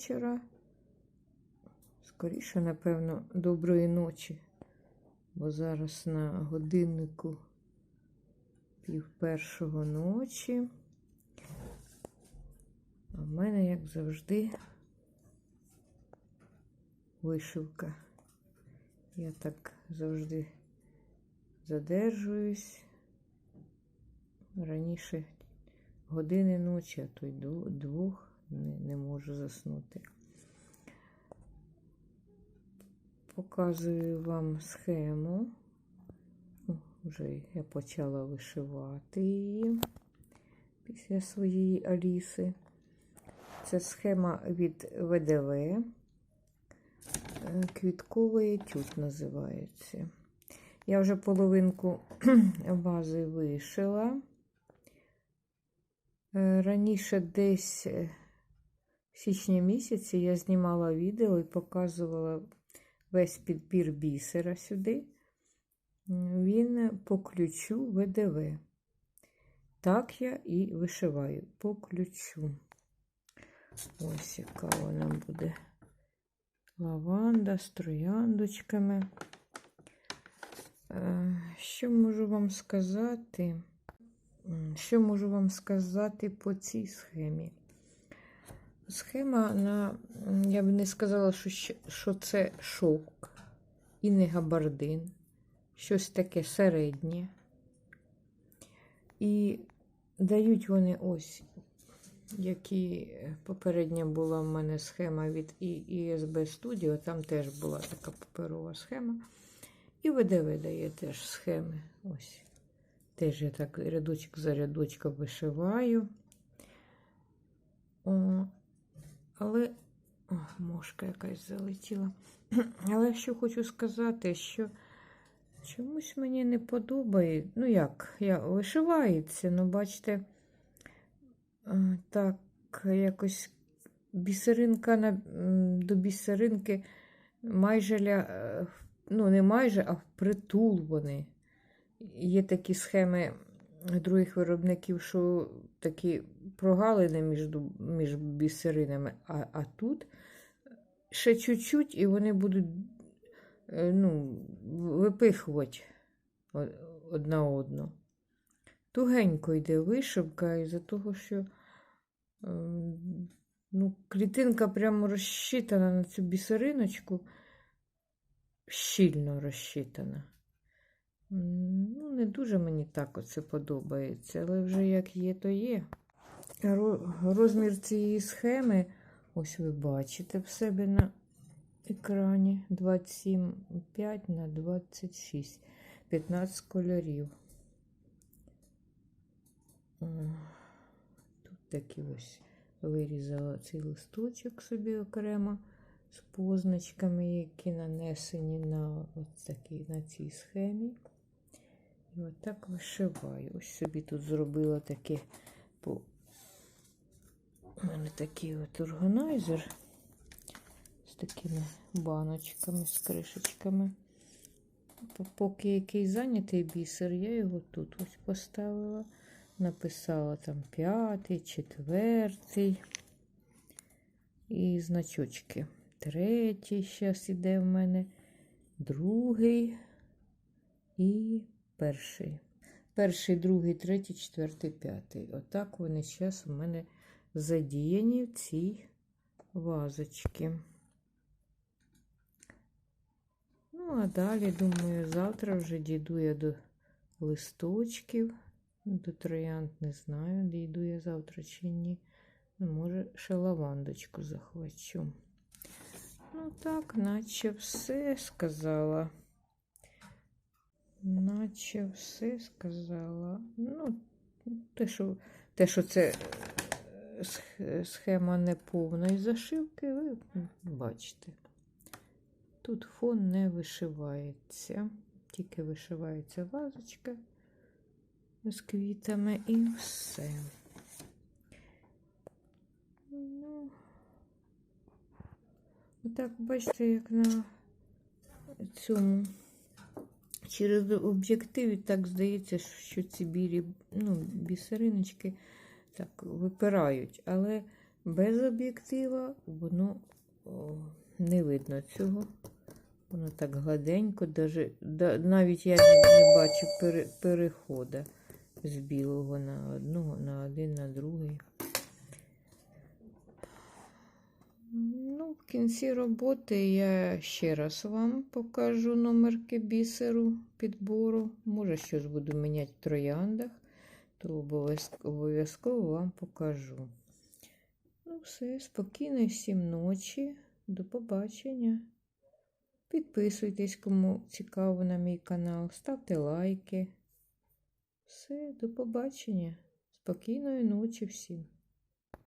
вечора. Скоріше, напевно, доброї ночі, бо зараз на годиннику пів першого ночі. А в мене, як завжди, вишивка. Я так завжди задержуюсь. Раніше години ночі, а то й двох не, не можу заснути. Показую вам схему. Вже я почала вишивати її після своєї Аліси. Це схема від ВДВ. Е, Квітковий етюд називається. Я вже половинку бази вишила. Е, Раніше десь січні місяці я знімала відео і показувала весь підбір бісера сюди. Він по ключу ВДВ. Так я і вишиваю по ключу. Ось яка вона буде. Лаванда з трояндочками. Е, Що можу вам сказати? Що можу вам сказати по цій схемі? Схема на, я б не сказала, що, що це шовк і не габардин, щось таке середнє. І дають вони ось, які попередня була в мене схема від І- ISB Studio, там теж була така паперова схема. І ВДВ дає теж схеми. Ось. Теж я так рядочок за рядочком вишиваю. О, але О, мошка якась залетіла. Але що хочу сказати, що чомусь мені не подобає. Ну як, я вишивається, ну бачите, так якось бісеринка на, до бісеринки майже ля, е, ну не майже, а впритул вони. Є такі схеми других виробників, що такі прогалини між, між бісеринами, а, а тут ще чуть-чуть, і вони будуть е, ну, випихувати одна одну. Тугенько йде вишивка із-за того, що ем, ну, клітинка прямо розщитана на цю бісериночку, щільно розщитана. Ну, не дуже мені так оце подобається, але вже як є, то є. Ро- Розмір цієї схеми, ось ви бачите в себе на екрані 27,5 на 26, 15 кольорів. Тут такі ось вирізала цей листочок собі окремо з позначками, які нанесені на, ось такі, на цій схемі. І отак вишиваю. Ось собі тут зробила таке по. У мене такий от органайзер з такими баночками, з кришечками. Поки який зайнятий бісер, я його тут ось поставила. Написала там п'ятий, четвертий. І значочки. Третій зараз іде в мене, другий і перший. Перший, другий, третій, четвертий, п'ятий. Отак вони зараз у мене задіяні в цій вазочці. Ну, а далі, думаю, завтра вже дійду я до листочків, до троянд не знаю, дійду я завтра чи ні. Ну, може, ще лавандочку захвачу. Ну так, наче все сказала. Наче все сказала. Ну, те, що, те, що це е, схема неповної зашивки, ви бачите. Тут фон не вишивається, тільки вишивається вазочка з квітами і все. Ну, отак, бачите, як на цьому через об'єктив так здається, що ці білі ну, бісериночки так випирають. Але без об'єктива воно о, не видно цього. Воно так гладенько, даже, да, навіть я не, бачу пере, переходу з білого на одного, на один, на другий. Ну, в кінці роботи я ще раз вам покажу номерки бісеру підбору. Може, щось буду міняти в трояндах, то обов'язково вам покажу. Ну, все, спокійної всім ночі. До побачення. Підписуйтесь, кому цікаво на мій канал, ставте лайки. Все, до побачення. Спокійної ночі всім.